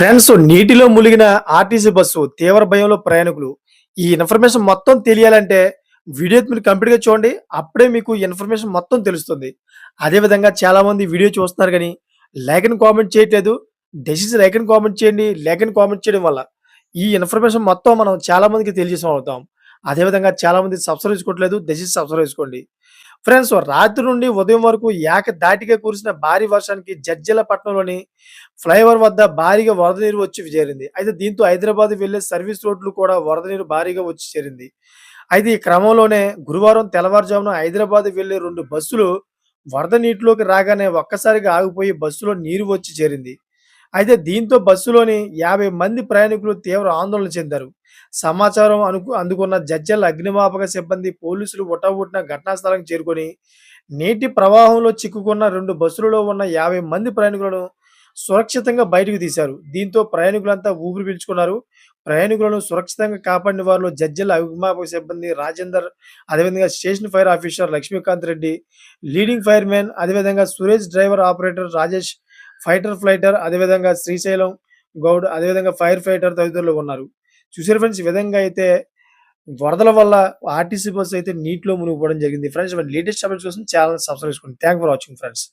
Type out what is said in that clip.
Friends నీటిలో ములిగిన RTC bus తీవ్ర భయంలో ప్రయాణికులు. ఈ ఇన్ఫర్మేషన్ మొత్తం తెలియాలంటే వీడియో మీరు కంప్లీట్గా చూడండి అప్పుడే మీకు ఇన్ఫర్మేషన్ మొత్తం తెలుస్తుంది. అదే విధంగా వీడియో చూస్తున్నారు కానీ లైక్ అని కామెంట్ చేయట్లేదు. డెసిస్ లైక్ అని కామెంట్ చేయండి లైక్ అని కామెంట్ చేయడం వల్ల ఈ ఇన్ఫర్మేషన్ మొత్తం మనం చాలా మందికి తెలియజేసాం అవుతాం. అదే విధంగా సబ్స్క్రైబ్ చేసుకోవట్లేదు దయచేసి సబ్స్క్రైబ్ చేసుకోండి. ఫ్రెండ్స్ రాత్రి నుండి ఉదయం వరకు ఏక దాటిగా కురిసిన భారీ వర్షానికి జడ్జలపట్నంలోని ఫ్లైఓవర్ వద్ద భారీగా వరద నీరు వచ్చి చేరింది. అయితే దీంతో హైదరాబాద్ వెళ్ళే సర్వీస్ రోడ్లు కూడా వరద నీరు భారీగా వచ్చి చేరింది. అయితే ఈ క్రమంలోనే గురువారం తెల్లవారుజామున హైదరాబాద్ వెళ్ళే రెండు బస్సులు వరద నీటిలోకి రాగానే ఒక్కసారిగా ఆగిపోయి బస్సులో నీరు వచ్చి చేరింది. అయితే దీంతో బస్సులోని యాభై మంది ప్రయాణికులు తీవ్ర ఆందోళన చెందారు. సమాచారం అనుకు అందుకున్న జడ్జల అగ్నిమాపక సిబ్బంది పోలీసులు ఉటవుట్న ఘటనా స్థలానికి చేరుకొని నీటి ప్రవాహంలో చిక్కుకున్న రెండు బస్సులలో ఉన్న యాభై మంది ప్రయాణికులను సురక్షితంగా బయటకు తీశారు. దీంతో ప్రయాణికులంతా ఊపిరి పీల్చుకున్నారు. ప్రయాణికులను సురక్షితంగా కాపాడిన వారిలో జడ్జిల అగ్నిమాపక సిబ్బంది రాజేందర్ అదేవిధంగా station fire officer Lakshmikant Reddy leading fireman అదేవిధంగా Suresh driver operator Rajesh fighter ఫ్లైటర్ అదేవిధంగా శ్రీశైలం గౌడ్ అదేవిధంగా ఫైర్ ఫైటర్ తదితరులు ఉన్నారు. చూసారు ఫ్రెండ్స్ ఈ విధంగా అయితే వరదల వల్ల ఆర్టీసీ బస్సు అయితే నీటిలో మునిగిపోవడం జరిగింది. ఫ్రెండ్స్ లేటెస్ట్ అప్డేట్స్ కోసం ఛానల్ సబ్స్క్రైబ్ చేసుకోండి. Thank for watching friends